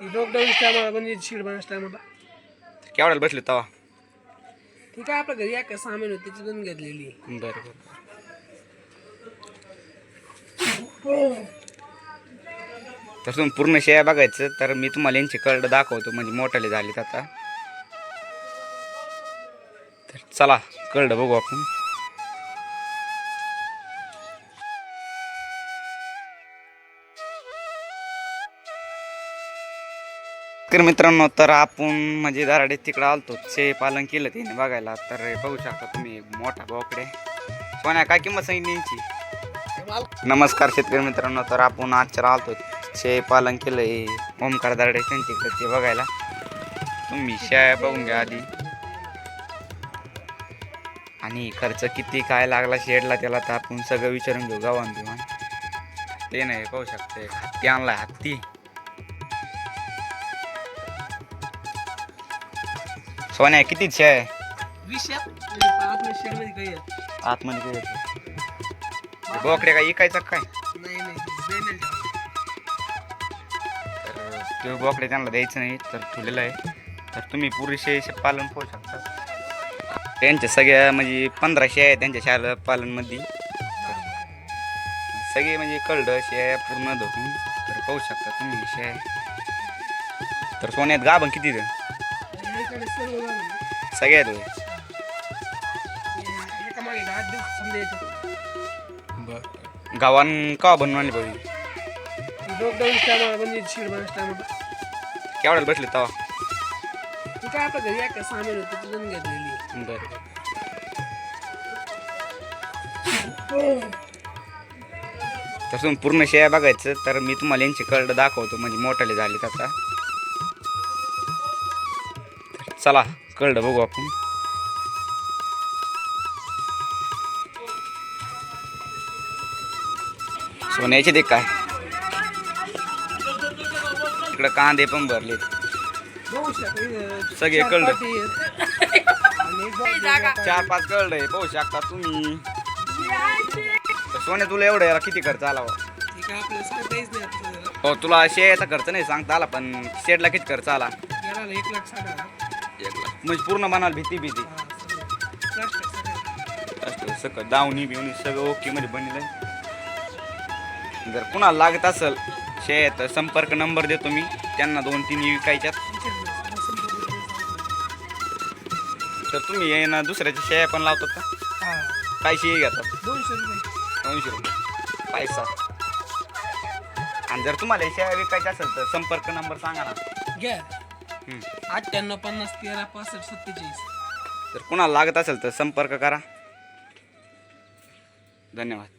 ती लॉकडाऊन टायमाला म्हणजे शीड बनायच्या टायमाला केवढ्याला बसले तवा? ती काय आपल्या घरी एका सामीन होती तिथून घेतलेली. बरं बरं. तर तुम्ही पूर्ण शेया बघायचं तर मी तुम्हाला यांची कर्ड दाखवतो म्हणजे मोठाले झालेत आता. तर चला कर्ड बघू आपण. तर मित्रांनो तर आपण म्हणजे दराडे तिकडं आलतो. शे पालन केलं त्याने बघायला. तर बघू शकता तुम्ही मोठा बोकडे सोन्या काय किंमत सांगितली यांची? नमस्कार शेतकरी मित्रांनो तर आपण आजच्या आलतो. शे पालन केलं हे ओमकार दराडे त्यांच्याकडे ते बघायला. तुम्ही शेळ्या बघून घ्या आधी. आणि खर्च किती काय लागला शेडला त्याला तर आपण सगळं विचारून घेऊ गावान घेऊन ते नाही पाहू शकते हत्ती आणला हत्ती. सोन्या कितीच शे आहे. आतमध्ये काही आहे. येतं बोकडे काय इकायचं काय? तर ते बोकडे त्यांना द्यायचं नाही तर ठेवलेलं आहे. तर तुम्ही पुरेसे शे पालन पाहू शकता. त्यांच्या सगळ्या म्हणजे पंधराशे आहे त्यांच्या शाळा पालनमध्ये. सगळे म्हणजे कळलं शेळ्या पूर्ण धरून तर पाहू शकता तुम्ही शेळ्या तर सोन्यात गाभण किती झालं. सगळ्यात गावान का बनवली पाहिजे? केवढ्याला बसले तवा? बरं. तुम्ही पूर्ण शेया बघायचं तर मी तुम्हाला यांची कर्ड दाखवतो. म्हणजे मोठाले झालेत आता. चला कळलं बघू आपण. सोन्याचे ते काय? इकडं कांदे पण भरले. सगळे कळलं. चार पाच कळलंय पाहू शकता तुम्ही. सोन्या तुला एवढं याला किती खर्च आला हो तुला शेयाचा खर्च नाही सांगता आला पण शेडला किती खर्च आला? एक लाख म्हणजे पूर्ण म्हणाल भीती भीती. हा, सगळं. असं दावणी बिवणी सगळं ओके मध्ये बनलेलं आहे. जर कुणाला लागत असेल शेत संपर्क नंबर देतो मी. त्यांना दोन तीन विकायच्यात तर तुम्ही ये ना दुसऱ्याच्या शेया पण लावतात का? हा. काय शेळी घेतात दोनशे रुपये. दोनशे रुपये. पैसा. आणि जर तुम्हाला हे शेळ्या विकायच्या असेल तर संपर्क नंबर सांगा ना. घ्या. अठ्ठ्याण्णव पन्नास तेरा पासष्ट सत्तेचाळीस. तर कुणाला लागत असेल तर संपर्क करा. धन्यवाद.